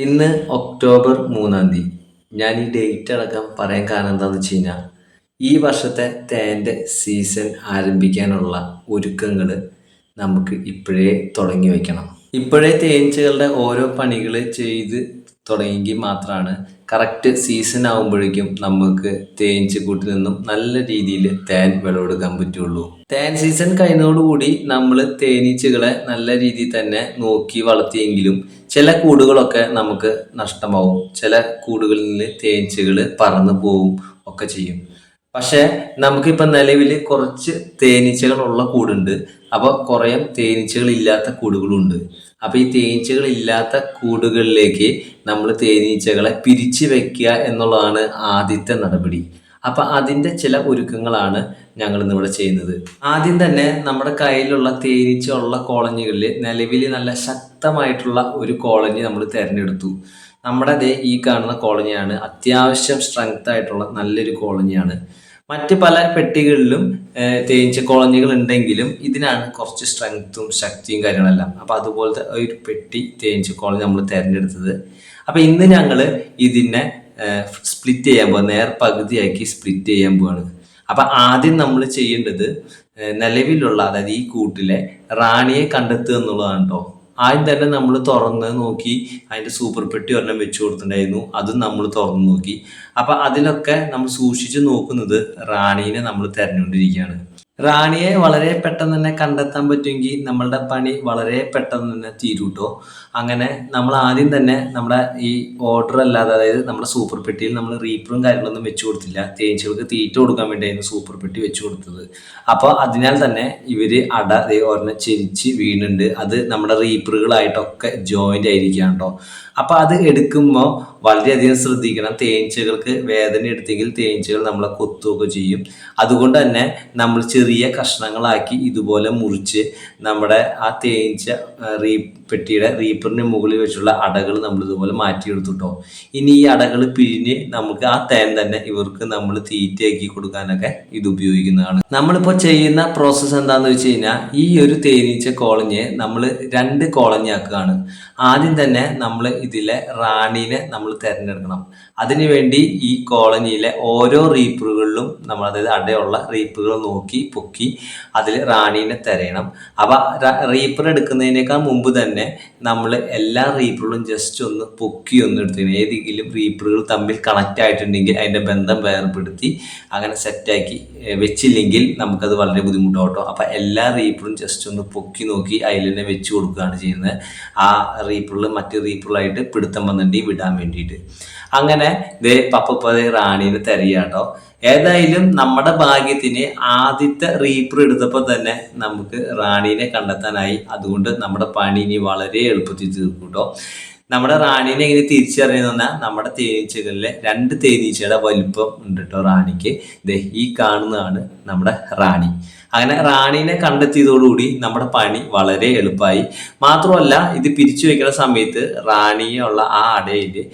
ഇന്ന് ഒക്ടോബർ മൂന്നാം തീയതി. ഞാൻ ഈ ഡേറ്റ് അടക്കം പറയാൻ കാരണം എന്താണെന്ന് വെച്ച് കഴിഞ്ഞാൽ ഈ വർഷത്തെ തേന്റെ സീസൺ ആരംഭിക്കാനുള്ള ഒരുക്കങ്ങൾ നമുക്ക് ഇപ്പോഴേ തുടങ്ങി വയ്ക്കണം ഇപ്പോഴേ തേനീച്ചകളുടെ ഓരോ പണികൾ ചെയ്ത് തുടങ്ങിയെങ്കിൽ മാത്രമാണ് കറക്റ്റ് സീസൺ ആകുമ്പോഴേക്കും നമുക്ക് തേനീച്ചക്കൂട്ടിൽ നിന്നും നല്ല രീതിയിൽ തേൻ വിളവെടുക്കാൻ പറ്റുള്ളൂ. തേൻ സീസൺ കഴിഞ്ഞതോടുകൂടി നമ്മൾ തേനീച്ചകളെ നല്ല രീതിയിൽ തന്നെ നോക്കി വളർത്തിയെങ്കിലും ചില കൂടുകളൊക്കെ നമുക്ക് നഷ്ടമാവും. ചില കൂടുകളിൽ നിന്ന് തേനീച്ചകൾ പറന്നു പോവും ഒക്കെ ചെയ്യും. പക്ഷേ നമുക്കിപ്പോൾ നിലവിൽ കുറച്ച് തേനീച്ചകളുള്ള കൂടുണ്ട്. അപ്പോൾ കുറേ തേനീച്ചകളില്ലാത്ത കൂടുകളുണ്ട്. അപ്പോൾ ഈ തേനീച്ചകളില്ലാത്ത കൂടുകളിലേക്ക് നമ്മൾ തേനീച്ചകളെ പിരിച്ചു വെക്കുക എന്നുള്ളതാണ് ആദ്യത്തെ നടപടി. അപ്പം അതിന്റെ ചില ഒരുക്കങ്ങളാണ് ഞങ്ങൾ ഇന്നിവിടെ ചെയ്യുന്നത്. ആദ്യം തന്നെ നമ്മുടെ കയ്യിലുള്ള തേനീച്ച ഉള്ള കോളനികളിൽ നിലവിൽ നല്ല ശക്തമായിട്ടുള്ള ഒരു കോളനി നമ്മൾ തിരഞ്ഞെടുത്തു. നമ്മുടെ ദേ ഈ കാണുന്ന കോളനിയാണ് അത്യാവശ്യം സ്ട്രെങ്ത് ആയിട്ടുള്ള നല്ലൊരു കോളനിയാണ്. മറ്റ് പല പെട്ടികളിലും തേനീച്ച കോളനികൾ ഉണ്ടെങ്കിലും ഇതിനാണ് കുറച്ച് സ്ട്രെങ്ത്തും ശക്തിയും കാര്യങ്ങളെല്ലാം. അപ്പോൾ അതുപോലത്തെ ഒരു പെട്ടി തേനീച്ച കോളനി നമ്മൾ തിരഞ്ഞെടുത്തത്. അപ്പോൾ ഇന്ന് ഞങ്ങൾ ഇതിനെ സ്പ്ലിറ്റ് ചെയ്യാൻ പോവാ. നേർ പകുതിയാക്കി സ്പ്ലിറ്റ് ചെയ്യാൻ പോവാണ്. അപ്പം ആദ്യം നമ്മൾ ചെയ്യേണ്ടത് നിലവിലുള്ള അതായത് ഈ കൂട്ടിലെ റാണിയെ കണ്ടെത്തുക എന്നുള്ളതാണ് കേട്ടോ ആദ്യം തന്നെ നമ്മൾ തുറന്ന് നോക്കി അതിന്റെ സൂപ്പർ പെട്ടി ഒരെണ്ണം വെച്ച് കൊടുത്തിട്ടുണ്ടായിരുന്നു. അതും നമ്മൾ തുറന്ന് നോക്കി. അപ്പം അതിലൊക്കെ നമ്മൾ സൂക്ഷിച്ച് നോക്കുന്നത് റാണീനെ നമ്മൾ തിരഞ്ഞുകൊണ്ടിരിക്കുകയാണ് റാണിയെ വളരെ പെട്ടെന്ന് തന്നെ കണ്ടെത്താൻ പറ്റുമെങ്കിൽ നമ്മളുടെ പണി വളരെ പെട്ടെന്ന് തന്നെ തീരൂട്ടോ. അങ്ങനെ നമ്മൾ ആദ്യം തന്നെ നമ്മുടെ ഈ ഓർഡർ അല്ലാതെ അതായത് നമ്മുടെ സൂപ്പർ പെട്ടിയിൽ നമ്മൾ റീപ്പറും കാര്യങ്ങളൊന്നും വെച്ചു കൊടുത്തില്ല. തേനീച്ചകൾക്ക് തീറ്റ കൊടുക്കാൻ വേണ്ടിയായിരുന്നു സൂപ്പർ പെട്ടി വെച്ചു കൊടുത്തത്. അപ്പോൾ അതിനാൽ തന്നെ ഇവർ അട ഒരെണ്ണം ചെരിച്ച് വീണുണ്ട്. അത് നമ്മുടെ റീപ്പറുകളായിട്ടൊക്കെ ജോയിന്റ് ആയിരിക്കുകയാണ് കേട്ടോ അപ്പോൾ അത് എടുക്കുമ്പോൾ വളരെയധികം ശ്രദ്ധിക്കണം. തേനീച്ചകൾക്ക് വേദന എടുത്തെങ്കിൽ തേനീച്ചകൾ നമ്മളെ കൊത്തുകയൊക്കെ ചെയ്യും. അതുകൊണ്ട് തന്നെ നമ്മൾ ചെറിയ കഷ്ണങ്ങളാക്കി ഇതുപോലെ മുറിച്ച് നമ്മുടെ ആ തേനീച്ച റീ പെട്ടിയുടെ റീപ്പറിന് മുകളിൽ വെച്ചുള്ള അടകൾ നമ്മൾ ഇതുപോലെ മാറ്റിയെടുത്തുട്ടോ. ഇനി ഈ അടകൾ പിഴിഞ്ഞ് നമുക്ക് ആ തേൻ തന്നെ ഇവർക്ക് നമ്മൾ തീറ്റയാക്കി കൊടുക്കാനൊക്കെ ഇത് ഉപയോഗിക്കുന്നതാണ്. നമ്മളിപ്പോൾ ചെയ്യുന്ന പ്രോസസ്സ് എന്താണെന്ന് വെച്ച് കഴിഞ്ഞാൽ ഈ ഒരു തേനീച്ച കോളഞ്ഞ് നമ്മൾ രണ്ട് കോളഞ്ഞാക്കുകയാണ് ആദ്യം തന്നെ നമ്മൾ ഇതിലെ റാണീനെ നമ്മൾ തിരഞ്ഞെടുക്കണം. അതിനുവേണ്ടി ഈ കോളനിയിലെ ഓരോ റീപ്പറുകളിലും നമ്മൾ അതായത് അടയുള്ള റീപ്പുകൾ നോക്കി പൊക്കി അതിൽ റാണീനെ തിരയണം. അപ്പം റീപ്പർ എടുക്കുന്നതിനേക്കാൾ മുമ്പ് തന്നെ നമ്മൾ എല്ലാ റീപ്പറുകളും ജസ്റ്റ് ഒന്ന് പൊക്കി ഒന്ന് എടുത്തിരുന്നു. ഏതെങ്കിലും റീപ്പറുകൾ തമ്മിൽ കണക്റ്റ് ആയിട്ടുണ്ടെങ്കിൽ അതിന്റെ ബന്ധം വേർപെടുത്തി അങ്ങനെ സെറ്റാക്കി വെച്ചില്ലെങ്കിൽ നമുക്കത് വളരെ ബുദ്ധിമുട്ടാട്ടോ. അപ്പം എല്ലാ റീപ്പറും ജസ്റ്റ് ഒന്ന് പൊക്കി നോക്കി അതിൽ തന്നെ വെച്ച് കൊടുക്കുകയാണ് ചെയ്യുന്നത്. ആ റീപ്പറിൽ മറ്റ് റീപ്പറിലായിട്ട് പിടുത്തം വന്നിട്ട് വിടാൻ വേണ്ടിയിട്ട്. അങ്ങനെ ദേ പതേ റാണീനെ തിരയാട്ടോ ഏതായാലും നമ്മുടെ ഭാഗ്യത്തിന് ആദ്യത്തെ റീപ്പർ എടുത്തപ്പോൾ തന്നെ നമുക്ക് റാണീനെ കണ്ടെത്താനായി. അതുകൊണ്ട് നമ്മുടെ പണി ഇനി വളരെ എളുപ്പത്തിൽ തീർക്കും കേട്ടോ നമ്മുടെ റാണീനെ എങ്ങനെ തിരിച്ചറിയുന്ന പറഞ്ഞാൽ നമ്മുടെ തേനീച്ചകളിലെ രണ്ട് തേനീച്ചയുടെ വലിപ്പം ഉണ്ട് കേട്ടോ റാണിക്ക്. ഈ കാണുന്നതാണ് നമ്മുടെ റാണി. അങ്ങനെ റാണീനെ കണ്ടെത്തിയതോടുകൂടി നമ്മുടെ പണി വളരെ എളുപ്പമായി. മാത്രമല്ല ഇത് പിരിച്ചു വെക്കുന്ന സമയത്ത് റാണിയുള്ള ആ അടയിൽ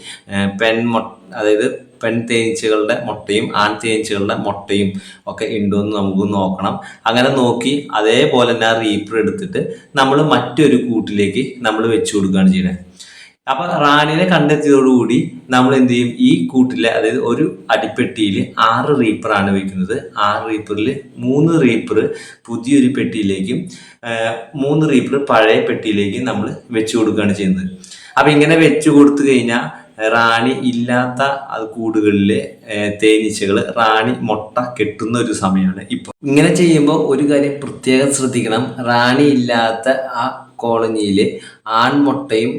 പെൺമൊ അതായത് പെൺ തേനീച്ചകളുടെ മുട്ടയും ആൺ തേനീച്ചകളുടെ മുട്ടയും ഒക്കെ ഉണ്ടോ എന്ന് നമുക്ക് നോക്കണം. അങ്ങനെ നോക്കി അതേപോലെ തന്നെ ആ റീപ്പർ എടുത്തിട്ട് നമ്മൾ മറ്റൊരു കൂട്ടിലേക്ക് നമ്മൾ വെച്ചു കൊടുക്കുകയാണ് ചെയ്യുന്നത് അപ്പൊ റാണിനെ കണ്ടെത്തിയതോടുകൂടി നമ്മൾ എന്ത് ചെയ്യും? ഈ കൂട്ടിലെ അതായത് ഒരു അടിപ്പെട്ടിയിൽ ആറ് റീപ്പറാണ് വെക്കുന്നത്. ആറ് റീപ്പറിൽ മൂന്ന് റീപ്പർ പുതിയൊരു പെട്ടിയിലേക്കും മൂന്ന് റീപ്പർ പഴയ പെട്ടിയിലേക്കും നമ്മൾ വെച്ചു കൊടുക്കുകയാണ് ചെയ്യുന്നത്. അപ്പൊ ഇങ്ങനെ വെച്ചു കൊടുത്തു കഴിഞ്ഞാൽ റാണി ഇല്ലാത്ത കൂടുകളിലെ തേനീച്ചകൾ റാണി മുട്ട കെട്ടുന്ന ഒരു സമയമാണ്. ഇപ്പൊ ഇങ്ങനെ ചെയ്യുമ്പോൾ ഒരു കാര്യം പ്രത്യേകം ശ്രദ്ധിക്കണം. റാണി ഇല്ലാത്ത ആ കോളനിയിൽ ആൺമുട്ടയും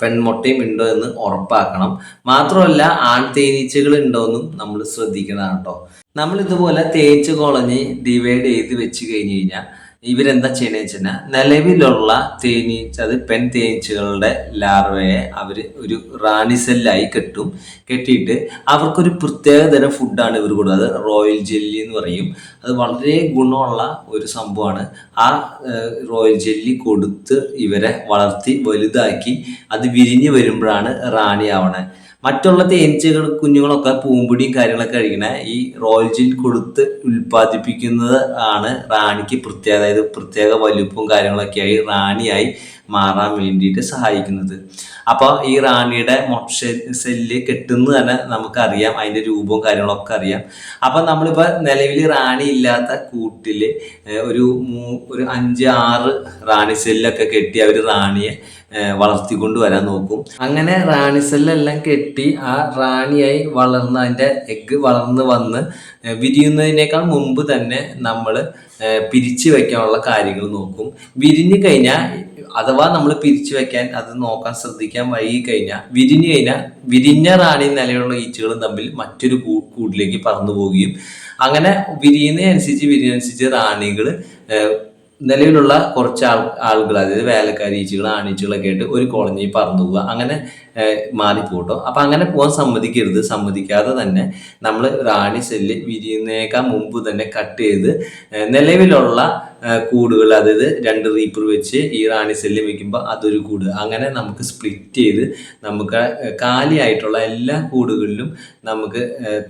പെൺമുട്ടയും ഉണ്ടോ എന്ന് ഉറപ്പാക്കണം. മാത്രമല്ല ആൺ തേനീച്ചകൾ ഉണ്ടോ എന്നും നമ്മൾ ശ്രദ്ധിക്കണം കേട്ടോ. നമ്മൾ ഇതുപോലെ തേനീച്ച കോളനി ഡിവൈഡ് ചെയ്ത് വെച്ച് കഴിഞ്ഞു കഴിഞ്ഞാൽ ഇവരെന്താ ചെയ്യണ വെച്ചാൽ നിലവിലുള്ള തേനീച്ച അത് പെൺ തേനീച്ചകളുടെ ലാർവയെ അവർ ഒരു റാണി സെല്ലായി കെട്ടും കെട്ടിയിട്ട് അവർക്കൊരു പ്രത്യേക തരം ഫുഡാണ് ഇവർ കൊടുക്കുന്നത്. അത് റോയൽ ജെല്ലി എന്ന് പറയും. അത് വളരെ ഗുണമുള്ള ഒരു സംഭവമാണ്. ആ റോയൽ ജെല്ലി കൊടുത്ത് ഇവരെ വളർത്തി വലുതാക്കി അത് വിരിഞ്ഞ് വരുമ്പോഴാണ് റാണിയാവണേ മറ്റുള്ള തേനീച്ചകൾ കുഞ്ഞുങ്ങളൊക്കെ പൂമ്പൊടിയും കാര്യങ്ങളൊക്കെ കഴിക്കണ. ഈ റോയൽ ജിൽ കൊടുത്ത് ഉൽപ്പാദിപ്പിക്കുന്നത് ആണ് റാണിക്ക് പ്രത്യേക അതായത് പ്രത്യേക വലുപ്പവും കാര്യങ്ങളൊക്കെ ആയി റാണിയായി മാറാൻ വേണ്ടിയിട്ട് സഹായിക്കുന്നത്. അപ്പോൾ ഈ റാണിയുടെ മൊട്ട സെല്ല് കെട്ടുന്നു തന്നെ നമുക്കറിയാം അതിന്റെ രൂപവും കാര്യങ്ങളൊക്കെ അറിയാം. അപ്പം നമ്മളിപ്പോൾ നിലവിൽ റാണി ഇല്ലാത്ത കൂട്ടിൽ ഒരു മൂ ഒരു അഞ്ച് ആറ് റാണി സെല്ലൊക്കെ കെട്ടി അവർ റാണിയെ വളർത്തിക്കൊണ്ട് വരാൻ നോക്കും. അങ്ങനെ റാണിസെല്ലെല്ലാം കെട്ടി ആ റാണിയായി വളർന്ന് അതിന്റെ എഗ്ഗ് വളർന്ന് വന്ന് വിരിയുന്നതിനേക്കാൾ മുമ്പ് തന്നെ നമ്മൾ പിരിച്ചു വയ്ക്കാനുള്ള കാര്യങ്ങൾ നോക്കും. വിരിഞ്ഞു കഴിഞ്ഞാൽ അഥവാ നമ്മൾ പിരിച്ചു വെക്കാൻ അത് നോക്കാൻ ശ്രദ്ധിക്കാൻ വൈകി കഴിഞ്ഞാൽ വിരിഞ്ഞു കഴിഞ്ഞാൽ വിരിഞ്ഞ റാണി നിലയുള്ള ഈച്ചകളും തമ്മിൽ മറ്റൊരു കൂട്ടിലേക്ക് പറന്നു പോവുകയും അങ്ങനെ വിരിയുന്നതനുസരിച്ച് വിരിയുന്നതനുസരിച്ച് റാണികൾ നിലവിലുള്ള കുറച്ച് ആൾ ആളുകൾ അതായത് വേലക്കാരി ഈച്ചകൾ ആണീച്ചകളൊക്കെ ആയിട്ട് ഒരു കോളനി പറന്നു പോവുക. അങ്ങനെ മാറിപ്പോട്ടോ. അപ്പം അങ്ങനെ പോകാൻ സമ്മതിക്കരുത്. സമ്മതിക്കാതെ തന്നെ നമ്മൾ റാണി സെല്ല് വിരിയുന്നേക്കാൾ മുമ്പ് തന്നെ കട്ട് ചെയ്ത് നിലവിലുള്ള കൂടുകൾ അതായത് രണ്ട് റീപ്പർ വെച്ച് ഈ റാണി സെല്ല് വെക്കുമ്പോൾ അതൊരു കൂട്. അങ്ങനെ നമുക്ക് സ്പ്ലിറ്റ് ചെയ്ത് നമുക്ക് കാലിയായിട്ടുള്ള എല്ലാ കൂടുകളിലും നമുക്ക്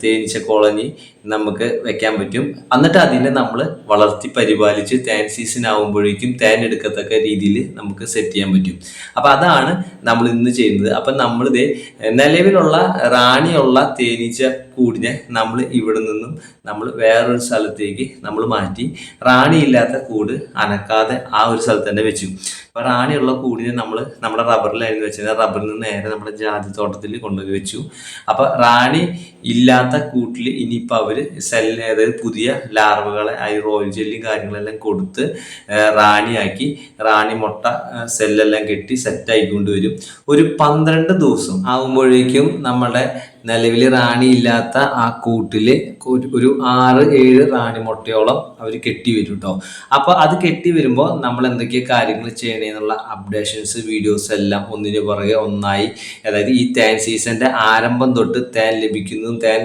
തേനീച്ച കോളനി നമുക്ക് വെക്കാൻ പറ്റും. എന്നിട്ട് അതിനെ നമ്മൾ വളർത്തി പരിപാലിച്ച് തേൻ സീസൺ ആകുമ്പോഴേക്കും തേൻ എടുക്കത്തക്ക രീതിയിൽ നമുക്ക് സെറ്റ് ചെയ്യാൻ പറ്റും. അപ്പം അതാണ് നമ്മൾ ഇന്ന് ചെയ്യുന്നത്. അപ്പം നമ്മളിത് നിലവിലുള്ള റാണിയുള്ള തേനീച്ച കൂടിനെ നമ്മൾ ഇവിടെ നിന്നും നമ്മൾ വേറൊരു സ്ഥലത്തേക്ക് നമ്മൾ മാറ്റി. റാണി ഇല്ലാത്ത കൂട് അനക്കാതെ ആ ഒരു സ്ഥലത്ത് തന്നെ വെച്ചു. അപ്പോൾ റാണിയുള്ള കൂടിനെ നമ്മൾ നമ്മുടെ റബ്ബറിലായിരുന്നു വെച്ചാൽ റബ്ബറിൽ നിന്ന് നേരെ നമ്മുടെ ജാതി തോട്ടത്തിൽ കൊണ്ടുപോയി വെച്ചു. അപ്പോൾ റാണി ഇല്ലാത്ത കൂട്ടിൽ ഇനിയിപ്പോൾ അവർ സെല്ല് അതായത് പുതിയ ലാർവകളെ ആ റോയൽ ജെല്ലും കാര്യങ്ങളെല്ലാം കൊടുത്ത് റാണിയാക്കി. റാണി മുട്ട സെല്ലെല്ലാം കെട്ടി സെറ്റായിക്കൊണ്ട് വരും ഒരു പന്ത്രണ്ട് ദിവസം ആകുമ്പോഴേക്കും നമ്മുടെ നിലവിൽ റാണി ഇല്ലാത്ത ആ കൂട്ടിൽ ഒരു ആറ് ഏഴ് റാണി മുട്ടയോളം അവർ കെട്ടി വരും കേട്ടോ അപ്പോൾ അത് കെട്ടി വരുമ്പോൾ നമ്മൾ എന്തൊക്കെ കാര്യങ്ങൾ ചെയ്യണമെന്നുള്ള അപ്ഡേഷൻസ് വീഡിയോസ് എല്ലാം ഒന്നിനു പുറകെ ഒന്നായി. അതായത് ഈ താൻ സീസണിന്റെ ആരംഭം തൊട്ട് താൻ ലഭിക്കുന്നതും താൻ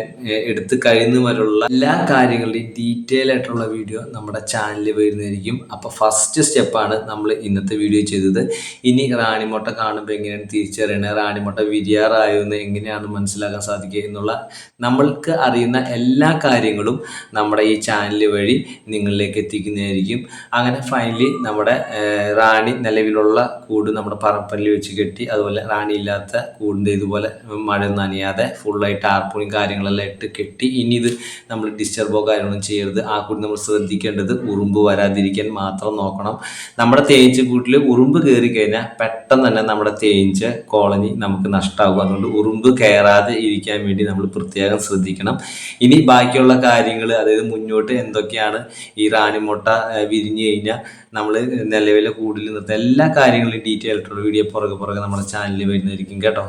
എടുത്ത് കഴിയുന്നതും വരെയുള്ള എല്ലാ കാര്യങ്ങളുടെയും ഡീറ്റെയിൽ ആയിട്ടുള്ള വീഡിയോ നമ്മുടെ ചാനലിൽ വരുന്നതായിരിക്കും. അപ്പോൾ ഫസ്റ്റ് സ്റ്റെപ്പാണ് നമ്മൾ ഇന്നത്തെ വീഡിയോ ചെയ്തത്. ഇനി റാണിമുട്ട കാണുമ്പോൾ എങ്ങനെയാണ് തിരിച്ചറിയണത് റാണിമുട്ട വിരിയാറായോ എന്ന് എങ്ങനെയാണ് മനസ്സിലാക്കാൻ സാധിക്കുക എന്നുള്ള നമ്മൾക്ക് അറിയുന്ന എല്ലാ കാര്യങ്ങളും നമ്മുടെ ഈ ചാനൽ വഴി നിങ്ങളിലേക്ക് എത്തിക്കുന്നതായിരിക്കും. അങ്ങനെ ഫൈനലി നമ്മുടെ റാണി നിലവിലുള്ള കൂട് നമ്മുടെ പറപ്പല്ലിൽ വെച്ച് കെട്ടി അതുപോലെ റാണിയില്ലാത്ത കൂടിന്റെ ഇതുപോലെ മഴ നനയാതെ ഫുള്ളായിട്ട് ടാർപ്പുണിയും കാര്യങ്ങളെല്ലാം ഇട്ട് കെട്ടി ഇനി ഇത് നമ്മൾ ഡിസ്റ്റർബോ കാര്യങ്ങളൊന്നും ചെയ്യരുത്. ആ കൂടി നമ്മൾ ശ്രദ്ധിക്കേണ്ടത് ഉറുമ്പ് വരാതിരിക്കാൻ മാത്രം നോക്കണം. നമ്മുടെ തേനീച്ച കൂട്ടിൽ ഉറുമ്പ് കയറി കഴിഞ്ഞാൽ പെട്ടെന്ന് തന്നെ നമ്മുടെ തേനീച്ച കോളനി നമുക്ക് നഷ്ടമാകും അതുകൊണ്ട് ഉറുമ്പ് കയറാതെ ഇരിക്കാൻ വേണ്ടി നമ്മൾ പ്രത്യേകം ശ്രദ്ധിക്കണം. ഇനി ബാക്കിയുള്ള കാര്യങ്ങൾ അതായത് മുന്നോട്ട് എന്തൊക്കെയാണ് ഈ റാണിമുട്ട വിരിഞ്ഞു കഴിഞ്ഞാൽ നമ്മൾ നിലവിലെ കൂടിൽ നിർത്തുക എല്ലാ കാര്യങ്ങളും ഡീറ്റെയിൽ ആയിട്ടുള്ള വീഡിയോ പുറകെ പുറകെ നമ്മുടെ ചാനലിൽ വരുന്നതായിരിക്കും കേട്ടോ.